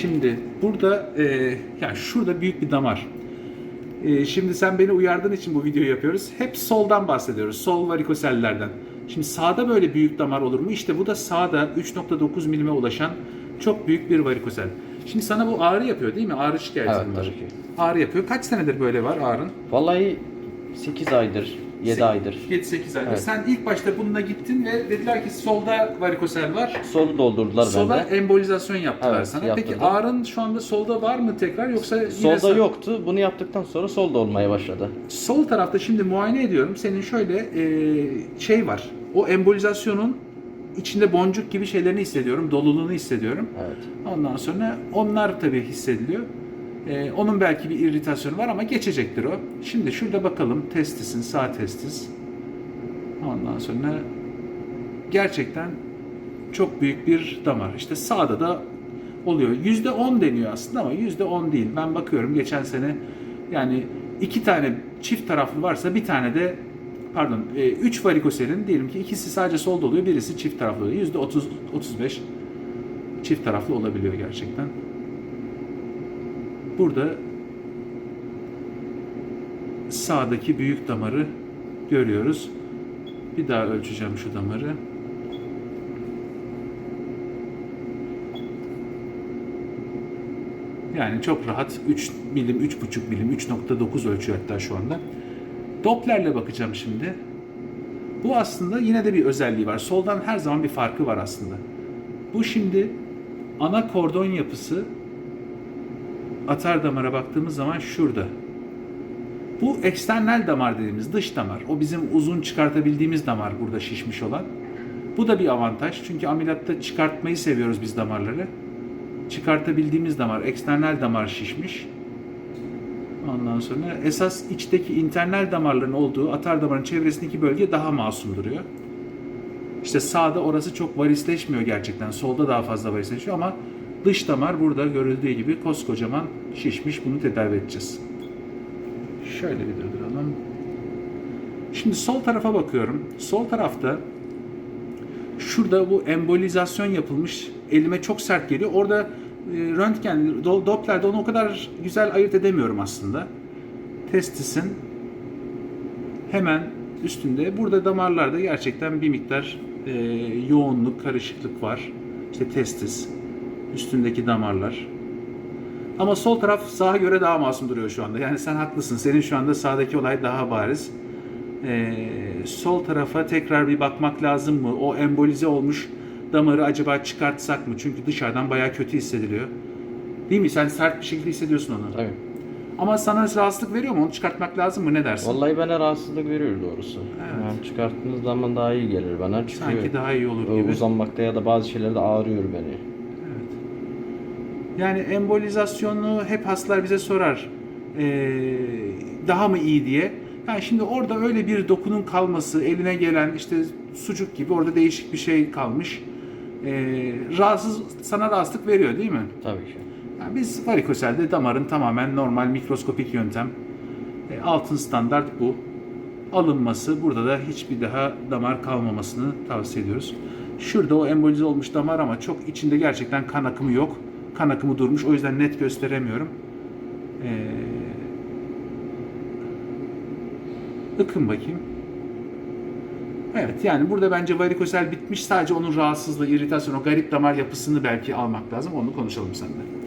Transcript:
Şimdi burada e, yani şurada büyük bir damar. E, şimdi sen beni uyardığın için bu videoyu yapıyoruz. Hep soldan bahsediyoruz. Sol varikosellerden. Şimdi sağda böyle büyük damar olur mu? İşte bu da sağda 3.9 milime ulaşan çok büyük bir varikosel. Şimdi sana bu ağrı yapıyor değil mi? Ağrı şikayetin Evet, var. tabii ki. Ağrı yapıyor. Kaç senedir böyle var ağrın? Vallahi 8 aydır, 7 aydır. 7-8 aydır. Evet. Sen ilk başta bununla gittin ve dediler ki solda varikosel var. Solu doldurdular Sola bende. embolizasyon yaptılar Evet, sana. Peki yaptırdılar. ağrın şu anda solda var mı tekrar yoksa yine Solda sağ- yoktu. Bunu yaptıktan sonra solda olmaya başladı. Sol tarafta şimdi muayene ediyorum. Senin şöyle e, şey var. O embolizasyonun içinde boncuk gibi şeylerini hissediyorum. Doluluğunu hissediyorum. Evet. Ondan sonra onlar tabii hissediliyor. E, onun belki bir irritasyonu var ama geçecektir o. Şimdi şurada bakalım testisin sağ testis. Ondan sonra gerçekten çok büyük bir damar. İşte sağda da oluyor. Yüzde on deniyor aslında ama yüzde on değil. Ben bakıyorum geçen sene yani iki tane çift taraflı varsa bir tane de pardon e, üç varikoselin diyelim ki ikisi sadece solda oluyor birisi çift taraflı oluyor. Yüzde otuz, otuz beş çift taraflı olabiliyor gerçekten. Burada sağdaki büyük damarı görüyoruz. Bir daha ölçeceğim şu damarı. Yani çok rahat 3 milim, 3,5 milim, 3.9 ölçüyor hatta şu anda. Doppler'le bakacağım şimdi. Bu aslında yine de bir özelliği var. Soldan her zaman bir farkı var aslında. Bu şimdi ana kordon yapısı atar damara baktığımız zaman şurada. Bu eksternal damar dediğimiz dış damar. O bizim uzun çıkartabildiğimiz damar burada şişmiş olan. Bu da bir avantaj. Çünkü ameliyatta çıkartmayı seviyoruz biz damarları. Çıkartabildiğimiz damar, eksternal damar şişmiş. Ondan sonra esas içteki internal damarların olduğu atar damarın çevresindeki bölge daha masum duruyor. İşte sağda orası çok varisleşmiyor gerçekten. Solda daha fazla varisleşiyor ama dış damar burada görüldüğü gibi koskocaman şişmiş. Bunu tedavi edeceğiz. Şöyle bir durduralım. Şimdi sol tarafa bakıyorum. Sol tarafta şurada bu embolizasyon yapılmış. Elime çok sert geliyor. Orada e, röntgen, do- Doppler'de onu o kadar güzel ayırt edemiyorum aslında. Testisin hemen üstünde. Burada damarlarda gerçekten bir miktar e, yoğunluk, karışıklık var. İşte testis, üstündeki damarlar. Ama sol taraf sağa göre daha masum duruyor şu anda. Yani sen haklısın. Senin şu anda sağdaki olay daha bariz. Ee, sol tarafa tekrar bir bakmak lazım mı? O embolize olmuş damarı acaba çıkartsak mı? Çünkü dışarıdan bayağı kötü hissediliyor. Değil mi? Sen sert bir şekilde hissediyorsun onu. Tabii. Ama sana rahatsızlık veriyor mu? Onu çıkartmak lazım mı? Ne dersin? Vallahi bana rahatsızlık veriyor doğrusu. Evet. Yani çıkarttığınız zaman daha iyi gelir bana. Çünkü Sanki daha iyi olur gibi. uzanmakta ya da bazı şeylerde ağrıyor beni. Yani embolizasyonu hep hastalar bize sorar. Ee, daha mı iyi diye. Yani şimdi orada öyle bir dokunun kalması, eline gelen işte sucuk gibi orada değişik bir şey kalmış. Ee, rahatsız, sana rahatsızlık veriyor değil mi? Tabii ki. Yani biz varikoselde damarın tamamen normal mikroskopik yöntem. E, altın standart bu. Alınması, burada da hiçbir daha damar kalmamasını tavsiye ediyoruz. Şurada o embolize olmuş damar ama çok içinde gerçekten kan akımı yok. Kan akımı durmuş. O yüzden net gösteremiyorum. Ee, ıkın bakayım. Evet yani burada bence varikosel bitmiş. Sadece onun rahatsızlığı, irritasyonu, o garip damar yapısını belki almak lazım. Onu konuşalım seninle.